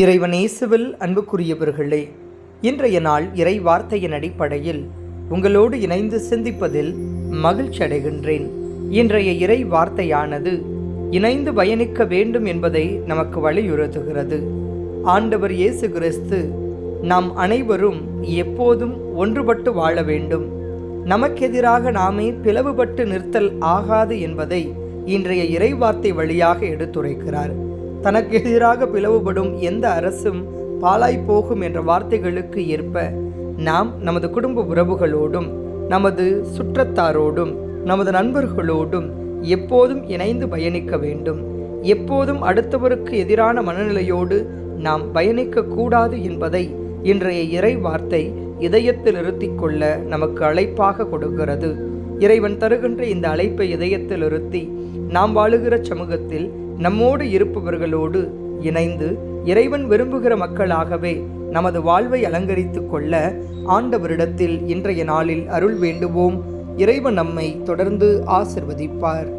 இறைவனேசுவில் அன்புக்குரியவர்களே இன்றைய நாள் இறை வார்த்தையின் அடிப்படையில் உங்களோடு இணைந்து சிந்திப்பதில் மகிழ்ச்சி அடைகின்றேன். இன்றைய இறை வார்த்தையானது இணைந்து பயணிக்க வேண்டும் என்பதை நமக்கு வலியுறுத்துகிறது. ஆண்டவர் இயேசு கிறிஸ்து நாம் அனைவரும் எப்போதும் ஒன்றுபட்டு வாழ வேண்டும். நமக்கெதிராக நாமே பிளவுபட்டு நிறுத்தல் ஆகாது என்பதை இன்றைய இறைவார்த்தை வழியாக எடுத்துரைக்கிறார். தனக்கு எதிராக பிளவுபடும் எந்த அரசும் பாழாய் போகும் என்ற வார்த்தைகளுக்கு ஏற்ப நாம் நமது குடும்ப உறவுகளோடும் நமது சுற்றத்தாரோடும் நமது நண்பர்களோடும் எப்போதும் இணைந்து பயணிக்க வேண்டும். எப்போதும் அடுத்தவருக்கு எதிரான மனநிலையோடு நாம் பயணிக்க கூடாது என்பதை இன்றைய இறை வார்த்தை இதயத்தில் நிறுத்திக் கொள்ள நமக்கு அழைப்பாக கொடுக்கிறது. இறைவன் தருகின்ற இந்த அழைப்பை இதயத்தில் நிறுத்தி நாம் வாழுகிற சமூகத்தில் நம்மோடு இருப்பவர்களோடு இணைந்து இறைவன் விரும்புகிற மக்களாகவே நமது வாழ்வை அலங்கரித்து கொள்ள ஆண்டவரிடத்தில் இன்றைய நாளில் அருள் வேண்டுவோம். இறைவன் நம்மை தொடர்ந்து ஆசிர்வதிப்பார்.